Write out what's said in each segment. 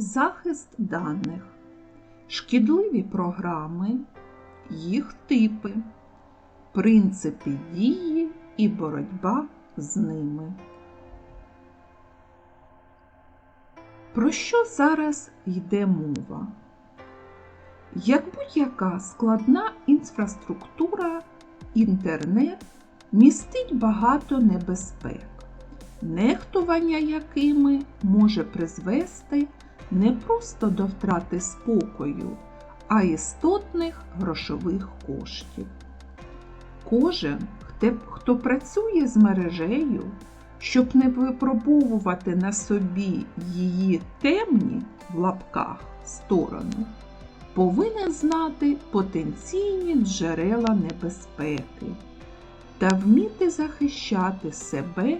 Захист даних. Шкідливі програми, їх типи, принципи дії і боротьба з ними. Про що зараз йде мова? Як будь-яка складна інфраструктура, інтернет містить багато небезпек, нехтування якими може призвести не просто до втрати спокою, а істотних грошових коштів. Кожен, хто працює з мережею, щоб не випробовувати на собі її темні в лапках сторони, повинен знати потенційні джерела небезпеки та вміти захищати себе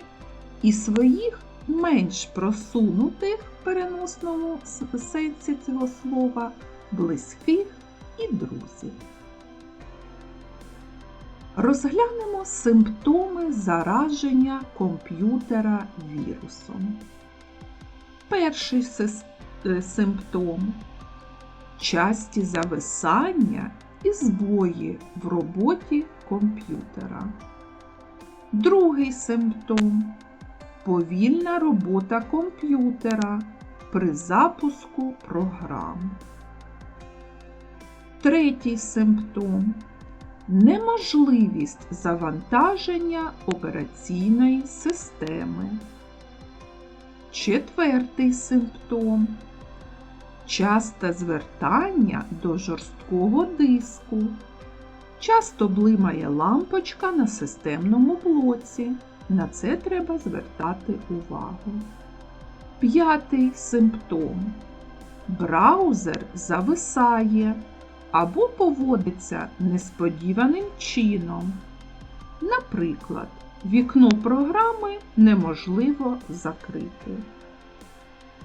і своїх менш просунутих в переносному сенсі цього слова близьких і друзів. Розглянемо симптоми зараження комп'ютера вірусом. Перший е, симптом часті зависання і збої в роботі комп'ютера. Другий симптом повільна робота комп'ютера при запуску програм. Третій симптом неможливість завантаження операційної системи. Четвертий симптом часте звертання до жорсткого диску. Часто блимає лампочка на системному блоці. На це треба звертати увагу. П'ятий симптом. Браузер зависає або поводиться несподіваним чином. Наприклад, вікно програми неможливо закрити.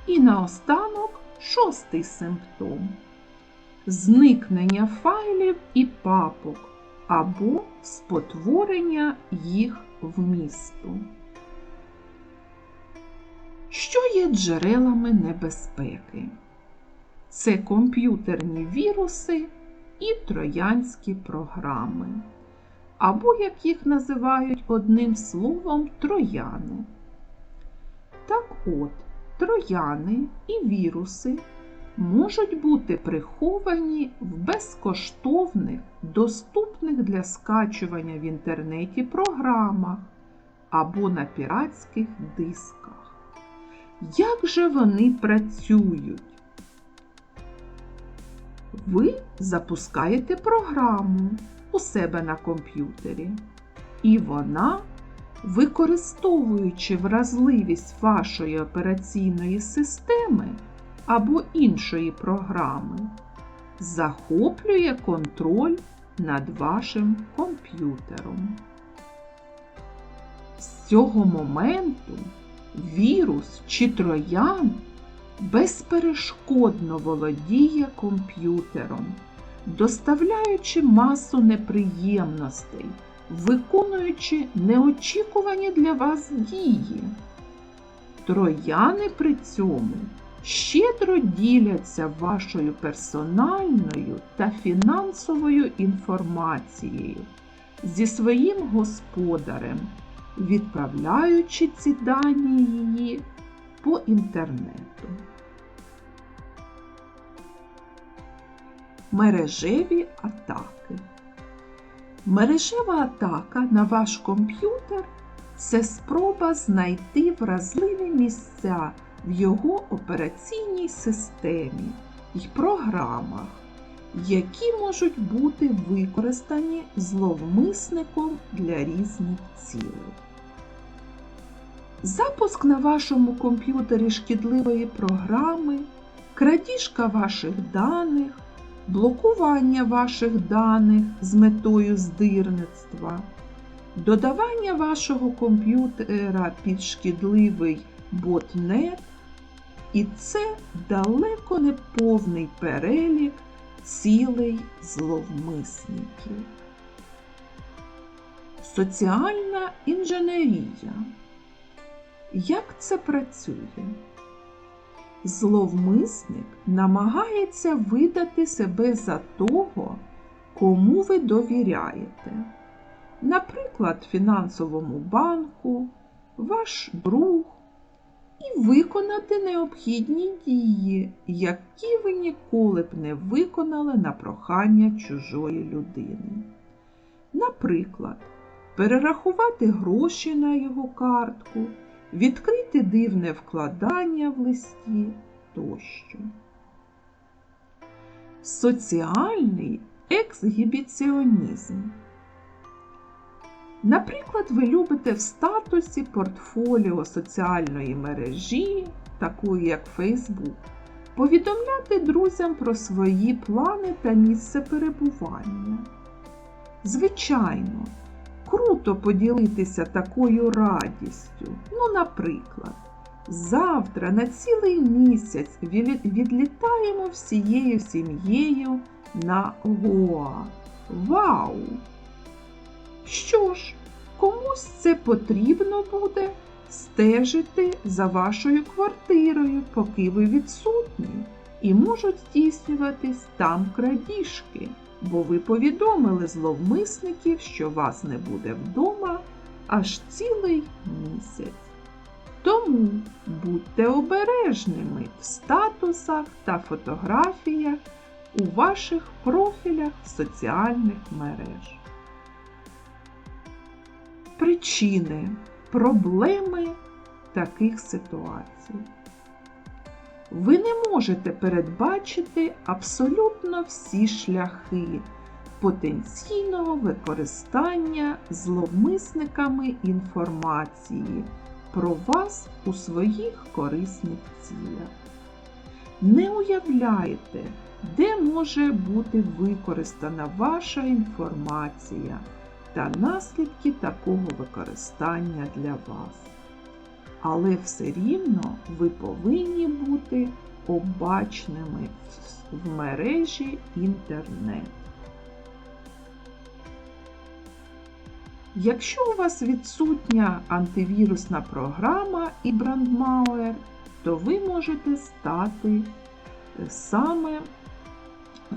І наостанок шостий симптом зникнення файлів і папок або спотворення їх вмісту. Що є джерелами небезпеки? Це комп'ютерні віруси і троянські програми, або, як їх називають одним словом, трояни. Так от, трояни і віруси можуть бути приховані в безкоштовних, доступних для скачування в інтернеті програмах або на піратських дисках. Як же вони працюють? Ви запускаєте програму у себе на комп'ютері, і вона, використовуючи вразливість вашої операційної системи або іншої програми, захоплює контроль над вашим комп'ютером. З цього моменту вірус чи троян безперешкодно володіє комп'ютером, доставляючи масу неприємностей, виконуючи неочікувані для вас дії. Трояни при цьому щедро діляться вашою персональною та фінансовою інформацією зі своїм господарем, відправляючи ці дані її по інтернету. Мережеві атаки. Мережева атака на ваш комп'ютер це спроба знайти вразливі місця в його операційній системі і програмах, які можуть бути використані зловмисником для різних цілей. Запуск на вашому комп'ютері шкідливої програми, крадіжка ваших даних, блокування ваших даних з метою здирництва, додавання вашого комп'ютера під шкідливий ботнет, і це далеко не повний перелік цілей зловмисників. Соціальна інженерія. Як це працює? Зловмисник намагається видати себе за того, кому ви довіряєте. Наприклад, фінансовому банку, ваш друг, і виконати необхідні дії, які ви ніколи б не виконали на прохання чужої людини. Наприклад, перерахувати гроші на його картку, відкрити дивне вкладання в листі тощо. Соціальний ексгібіціонізм. Наприклад, ви любите в статусі портфоліо соціальної мережі, такої як Facebook, повідомляти друзям про свої плани та місце перебування. Звичайно, круто поділитися такою радістю. Ну, наприклад, завтра на цілий місяць відлітаємо всією сім'єю на Гоа. Вау! Що ж, комусь це потрібно буде стежити за вашою квартирою, поки ви відсутні, і можуть здійснюватись там крадіжки, бо ви повідомили зловмисників, що вас не буде вдома аж цілий місяць. Тому будьте обережними в статусах та фотографіях у ваших профілях соціальних мереж. Причини, проблеми таких ситуацій. Ви не можете передбачити абсолютно всі шляхи потенційного використання зловмисниками інформації про вас у своїх корисних цілях. Не уявляєте, де може бути використана ваша інформація та наслідки такого використання для вас. Але все рівно ви повинні бути обачними в мережі інтернет. Якщо у вас відсутня антивірусна програма і брандмауер, то ви можете стати саме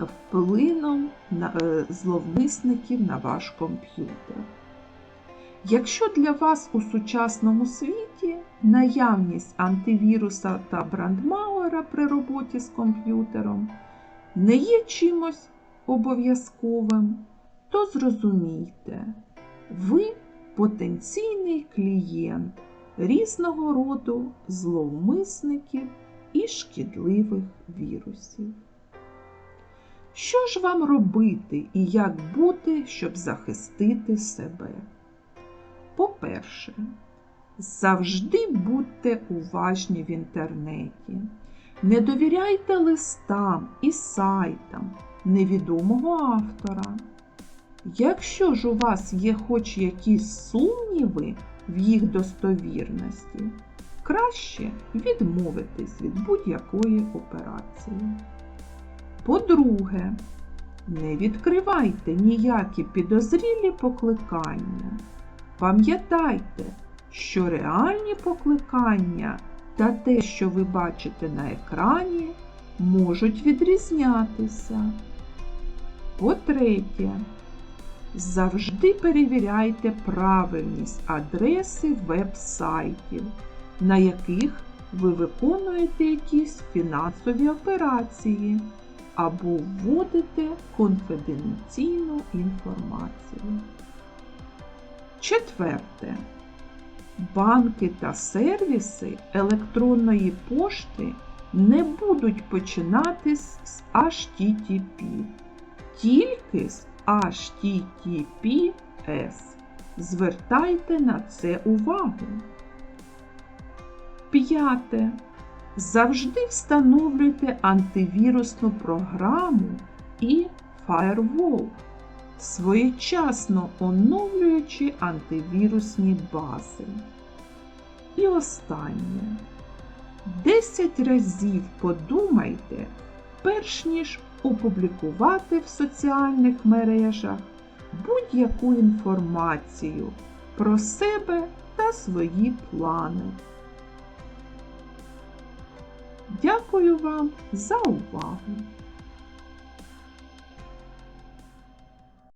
вплином е, зловмисників на ваш комп'ютер. Якщо для вас у сучасному світі наявність антивіруса та брандмауера при роботі з комп'ютером не є чимось обов'язковим, то зрозумійте, ви потенційний клієнт різного роду зловмисників і шкідливих вірусів. Що ж вам робити і як бути, щоб захистити себе? По-перше, завжди будьте уважні в інтернеті. Не довіряйте листам і сайтам невідомого автора. Якщо ж у вас є хоч якісь сумніви в їх достовірності, краще відмовитись від будь-якої операції. По-друге, не відкривайте ніякі підозрілі покликання. Пам'ятайте, що реальні покликання та те, що ви бачите на екрані, можуть відрізнятися. По-третє, завжди перевіряйте правильність адреси веб-сайтів, на яких ви виконуєте якісь фінансові операції або вводите конфіденційну інформацію. Четверте. Банки та сервіси електронної пошти не будуть починатись з HTTP, тільки з HTTPS. Звертайте на це увагу. П'яте. Завжди встановлюйте антивірусну програму і Firewall, своєчасно оновлюючи антивірусні бази. І останнє. 10 разів подумайте, перш ніж опублікувати в соціальних мережах будь-яку інформацію про себе та свої плани. Дякую вам за увагу!